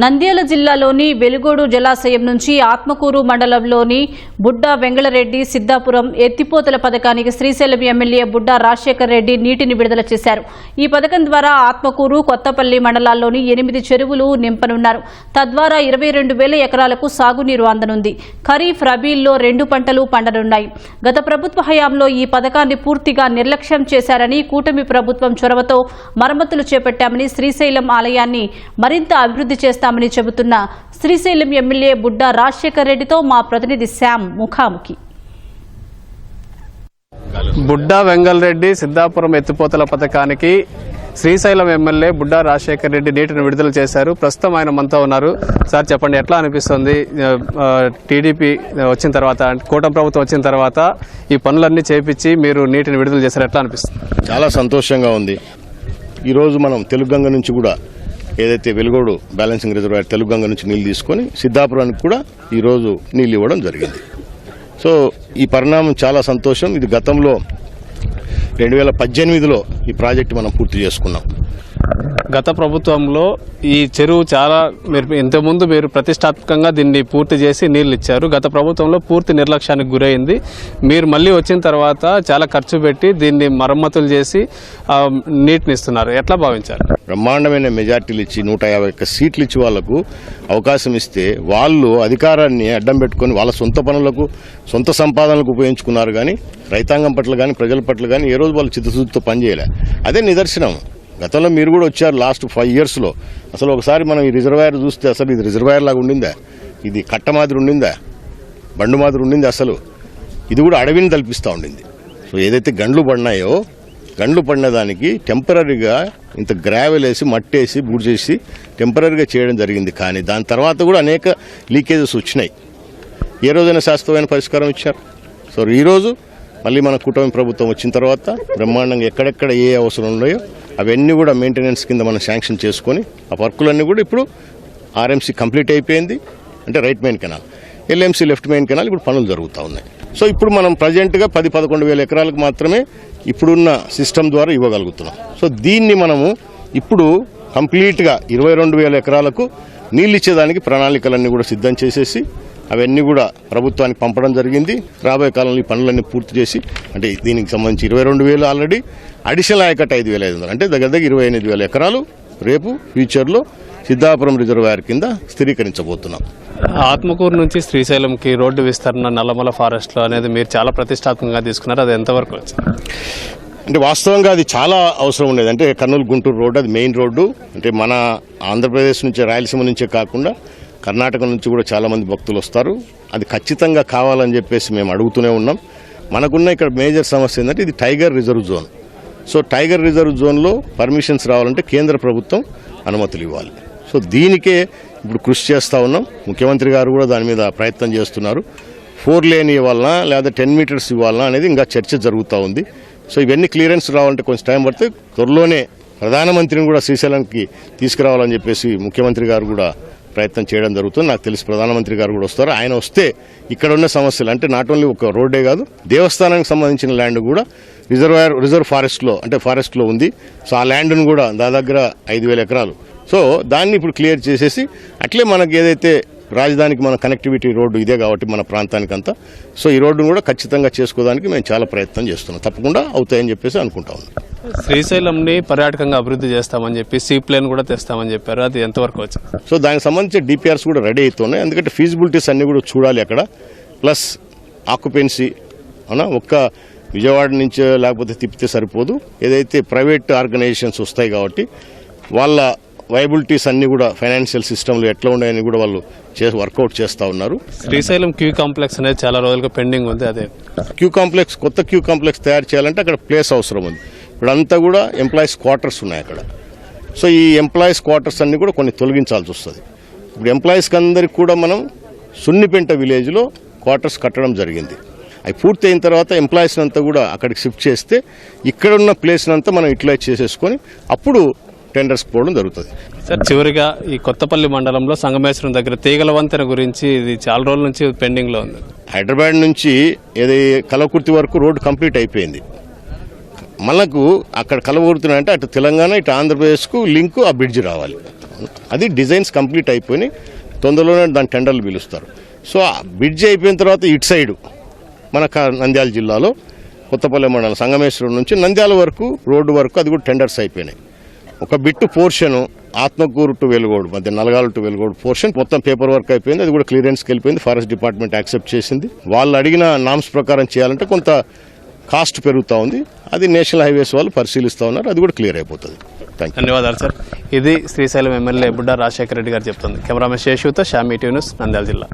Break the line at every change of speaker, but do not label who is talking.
నంద్యాల జిల్లాలోని వెలుగోడు జలాశయం నుంచి ఆత్మకూరు మండలంలోని బుడ్డా వెంగళరెడ్డి సిద్ధాపురం ఎత్తిపోతల పథకానికి శ్రీశైలం ఎమ్మెల్యే బుడ్డా రాజశేఖర్ రెడ్డి నీటిని విడుదల చేశారు. ఈ పథకం ద్వారా ఆత్మకూరు కొత్తపల్లి మండలాల్లోని ఎనిమిది చెరువులు నింపనున్నారు. తద్వారా ఇరవై రెండు వేల ఎకరాలకు సాగునీరు అందనుంది. ఖరీఫ్ రబీల్లో రెండు పంటలు పండనున్నాయి. గత ప్రభుత్వ హయాంలో ఈ పథకాన్ని పూర్తిగా నిర్లక్ష్యం చేశారని కూటమి ప్రభుత్వం చొరవతో మరమ్మతులు చేపట్టామని శ్రీశైలం ఆలయాన్ని మరింత అభివృద్ధి చేస్తామని చెబుతున్న శ్రీశైలం ఎమ్మెల్యే బుడ్డా రాజశేఖర్ రెడ్డితో మా ప్రతినిధి శ్యామ్ ముఖాముఖి.
బుడ్డా వెంగళరెడ్డి సిద్ధాపురం ఎత్తిపోతల పథకానికి శ్రీశైలం ఎమ్మెల్యే బుడ్డా రాజశేఖర్ రెడ్డి నీటిని విడుదల చేశారు. ప్రస్తుతం ఆయన మనతో ఉన్నారు. సార్ చెప్పండి ఎట్లా అనిపిస్తుంది? టీడీపీ వచ్చిన తర్వాత కూటమి ప్రభుత్వం వచ్చిన తర్వాత ఈ పనులన్నీ చేపించి మీరు నీటిని విడుదల చేశారు. ఎట్లా అనిపిస్తుంది?
చాలా సంతోషంగా ఉంది. ఈరోజు మనం తెలుగంగ నుంచి కూడా ఏదైతే వెలుగోడు బ్యాలెన్సింగ్ రిజర్వాయర్ తెలుగుగంగ నుంచి నీళ్ళు తీసుకొని సిద్ధాపురానికి కూడా ఈరోజు నీళ్ళు ఇవ్వడం జరిగింది. సో ఈ పరిణామం చాలా సంతోషం. ఇది గతంలో రెండు వేల పద్దెనిమిదిలో ఈ ప్రాజెక్టు మనం పూర్తి చేసుకున్నాం.
గత ప్రభుత్వంలో ఈ చెరువు చాలా మీరు ఇంతకుముందు మీరు ప్రతిష్టాత్మకంగా దీన్ని పూర్తి చేసి నీళ్ళు ఇచ్చారు. గత ప్రభుత్వంలో పూర్తి నిర్లక్ష్యానికి గురైంది. మీరు మళ్ళీ వచ్చిన తర్వాత చాలా ఖర్చు పెట్టి దీన్ని మరమ్మతులు చేసి నీటిని ఇస్తున్నారు. ఎట్లా భావించారు?
బ్రహ్మాండమైన మెజార్టీలు ఇచ్చి నూట యాభై ఒక్క సీట్లు ఇచ్చి వాళ్ళకు అవకాశం ఇస్తే వాళ్ళు అధికారాన్ని అడ్డం పెట్టుకొని వాళ్ళ సొంత పనులకు సొంత సంపాదనలకు ఉపయోగించుకున్నారు కానీ రైతాంగం పట్ల కానీ ప్రజల పట్ల కానీ ఏ రోజు వాళ్ళు చిత్తశుద్ధితో పనిచేయలే. అదే నిదర్శనం. గతంలో మీరు కూడా వచ్చారు లాస్ట్ ఫైవ్ ఇయర్స్లో అసలు ఒకసారి మనం ఈ రిజర్వాయర్ చూస్తే అసలు ఇది రిజర్వాయర్ లాగా ఉండిందా? ఇది కట్ట మాదిరి ఉండిందా? బండు మాదిరి ఉండింది అసలు? ఇది కూడా అడవిని తలపిస్తూ ఉండింది. సో ఏదైతే గండ్లు పడినాయో గండ్లు పడిన దానికి టెంపరీగా ఇంత గ్రావెల్ వేసి మట్టేసి బూడ్ చేసి టెంపరీగా చేయడం జరిగింది. కానీ దాని తర్వాత కూడా అనేక లీకేజెస్ వచ్చినాయి. ఏ రోజైనా శాశ్వతమైన పరిష్కారం ఇచ్చారు. సో ఈరోజు మళ్ళీ మన కూటమి ప్రభుత్వం వచ్చిన తర్వాత బ్రహ్మాండంగా ఎక్కడెక్కడ ఏ అవసరం ఉన్నాయో అవన్నీ కూడా మెయింటెనెన్స్ కింద మనం శాంక్షన్ చేసుకొని ఆ వర్కులన్నీ కూడా ఇప్పుడు ఆర్ఎంసీ కంప్లీట్ అయిపోయింది. అంటే right main canal LMC left main canal ఇప్పుడు పనులు జరుగుతూ ఉన్నాయి. సో ఇప్పుడు మనం ప్రజెంట్గా పది పదకొండు వేల ఎకరాలకు మాత్రమే ఇప్పుడున్న సిస్టమ్ ద్వారా ఇవ్వగలుగుతున్నాం. సో దీన్ని మనము ఇప్పుడు కంప్లీట్గా ఇరవై రెండు వేల ఎకరాలకు నీళ్ళు ఇచ్చేదానికి ప్రణాళికలన్నీ కూడా సిద్ధం చేసేసి అవన్నీ కూడా ప్రభుత్వానికి పంపడం జరిగింది. రాబోయే కాలంలో ఈ పనులన్నీ పూర్తి చేసి అంటే దీనికి సంబంధించి ఇరవై రెండు వేలు ఆల్రెడీ అడిషనల్ ఆయకట్టు ఐదు వేల ఐదు వందలు. అంటే దగ్గర దగ్గర ఇరవై ఎనిమిది వేల ఎకరాలు రేపు ఫ్యూచర్లో సిద్ధాపురం రిజర్వాయర్ కింద స్థిరీకరించబోతున్నాం.
ఆత్మకూరు నుంచి శ్రీశైలంకి రోడ్డు విస్తరణ నల్లమల ఫారెస్ట్లో అనేది మీరు చాలా ప్రతిష్టాత్మకంగా తీసుకున్నారు. అది ఎంతవరకు
అంటే వాస్తవంగా అది చాలా అవసరం ఉండేది. అంటే కర్నూలు గుంటూరు రోడ్డు అది మెయిన్ రోడ్డు. అంటే మన ఆంధ్రప్రదేశ్ నుంచే రాయలసీమ నుంచే కాకుండా కర్ణాటక నుంచి కూడా చాలా మంది భక్తులు వస్తారు. అది ఖచ్చితంగా కావాలని చెప్పేసి మేము అడుగుతూనే ఉన్నాం. మనకున్న ఇక్కడ మేజర్ సమస్య ఏంటంటే ఇది tiger reserve zone. So tiger reserve జోన్లో పర్మిషన్స్ రావాలంటే కేంద్ర ప్రభుత్వం అనుమతులు ఇవ్వాలి. సో దీనికే ఇప్పుడు కృషి చేస్తూ ఉన్నాం. ముఖ్యమంత్రి గారు కూడా దాని మీద ప్రయత్నం చేస్తున్నారు. ఫోర్ లేన్ ఇవ్వాలనా లేదా టెన్ మీటర్స్ ఇవ్వాలనా అనేది ఇంకా చర్చ జరుగుతూ ఉంది. సో ఇవన్నీ క్లియరెన్స్ రావాలంటే కొంచెం టైం పడితే త్వరలోనే ప్రధానమంత్రిని కూడా శ్రీశైలంకి తీసుకురావాలని చెప్పేసి ముఖ్యమంత్రి గారు కూడా ప్రయత్నం చేయడం జరుగుతుంది. నాకు తెలిసి ప్రధానమంత్రి గారు కూడా వస్తారు. ఆయన వస్తే ఇక్కడ ఉన్న సమస్యలు అంటే నాట్ ఓన్లీ ఒక రోడ్డే కాదు దేవస్థానానికి సంబంధించిన ల్యాండ్ కూడా రిజర్వాయర్ రిజర్వ్ ఫారెస్ట్లో అంటే ఫారెస్ట్లో ఉంది. సో ఆ ల్యాండ్ను కూడా దాదాపు ఐదు వేల ఎకరాలు. సో దాన్ని ఇప్పుడు క్లియర్ చేసేసి అట్లే మనకి ఏదైతే రాజధానికి మన కనెక్టివిటీ రోడ్డు ఇదే కాబట్టి మన ప్రాంతానికంతా. సో ఈ రోడ్డును కూడా ఖచ్చితంగా చేసుకోవడానికి మేము చాలా ప్రయత్నం చేస్తున్నాం. తప్పకుండా అవుతాయని చెప్పేసి అనుకుంటా ఉన్నాం.
శ్రీశైలంని పర్యాటకంగా అభివృద్ధి చేస్తామని చెప్పి సీ ప్లేన్ కూడా తెస్తామని చెప్పారు. అది ఎంతవరకు వచ్చింది?
సో దానికి సంబంధించి డిపిఆర్స్ కూడా రెడీ అవుతున్నాయి. ఎందుకంటే ఫీజిబిలిటీస్ అన్ని కూడా చూడాలి అక్కడ. ప్లస్ ఆక్యుపెన్సీ అవునా ఒక్క విజయవాడ నుంచి లేకపోతే తిప్పితే సరిపోదు. ఏదైతే ప్రైవేట్ ఆర్గనైజేషన్స్ వస్తాయి కాబట్టి వాళ్ళ వైబిలిటీస్ అన్ని కూడా ఫైనాన్షియల్ సిస్టంలో ఎట్లా ఉన్నాయని కూడా వాళ్ళు చేసి వర్కౌట్ చేస్తూ ఉన్నారు.
శ్రీశైలం క్యూ కాంప్లెక్స్ అనేది చాలా రోజులుగా పెండింగ్ ఉంది అదే.
క్యూ కాంప్లెక్స్ కొత్త క్యూ కాంప్లెక్స్ తయారు చేయాలంటే అక్కడ ప్లేస్ అవసరం ఉంది. ఇప్పుడంతా కూడా ఎంప్లాయీస్ క్వార్టర్స్ ఉన్నాయి అక్కడ. సో ఈ ఎంప్లాయీస్ క్వార్టర్స్ అన్ని కూడా కొన్ని తొలగించాల్సి వస్తుంది. ఇప్పుడు ఎంప్లాయీస్కి అందరికి కూడా మనం సున్నిపెంట విలేజ్లో క్వార్టర్స్ కట్టడం జరిగింది. అవి పూర్తి అయిన తర్వాత ఎంప్లాయీస్ అంతా కూడా అక్కడికి షిఫ్ట్ చేస్తే ఇక్కడున్న ప్లేస్ అంతా మనం యూటిలైజ్ చేసేసుకొని అప్పుడు టెండర్స్కి పోవడం జరుగుతుంది.
సార్ చివరిగా ఈ కొత్తపల్లి మండలంలో సంగమేశ్వరం దగ్గర తీగల వంతెన గురించి ఇది చాలా రోజుల నుంచి పెండింగ్లో ఉంది.
హైదరాబాద్ నుంచి ఏది కలవకుర్తి వరకు రోడ్డు కంప్లీట్ అయిపోయింది. మనకు అక్కడ కలవకుర్తి అంటే అటు తెలంగాణ ఇటు ఆంధ్రప్రదేశ్కు లింకు ఆ బ్రిడ్జ్ రావాలి. అది డిజైన్స్ కంప్లీట్ అయిపోయి తొందరలోనే దాని టెండర్లు పిలుస్తారు. సో ఆ బ్రిడ్జ్ అయిపోయిన తర్వాత ఇటు సైడు మన నంద్యాల జిల్లాలో కొత్తపల్లి మండలం సంగమేశ్వరం నుంచి నంద్యాల వరకు రోడ్డు వరకు అది కూడా టెండర్స్ అయిపోయినాయి. ఒక bit portion Atmakur to Velugodu మధ్య నలగాలు టు వెలుగోడు పోర్షన్. మొత్తం పేపర్ వర్క్ అయిపోయింది అది కూడా క్లియరెన్స్కి వెళ్ళిపోయింది ఫారెస్ట్ డిపార్ట్మెంట్ యాక్సెప్ట్ చేసింది. వాళ్ళు అడిగిన నామ్స్ ప్రకారం చేయాలంటే కొంత కాస్ట్ పెరుగుతూ ఉంది. అది నేషనల్ హైవేస్ వాళ్ళు పరిశీలిస్తూ ఉన్నారు అది కూడా క్లియర్ అయిపోతుంది. థ్యాంక్
ధన్యవాదాలు సార్ ఇది శ్రీశైలం ఎమ్మెల్యే బుడ్డా రాజశేఖర రెడ్డి గారు చెప్తుంది. కెమెరామెన్ శేషుతో షామీ న్యూస్ నంద్యాల జిల్లా.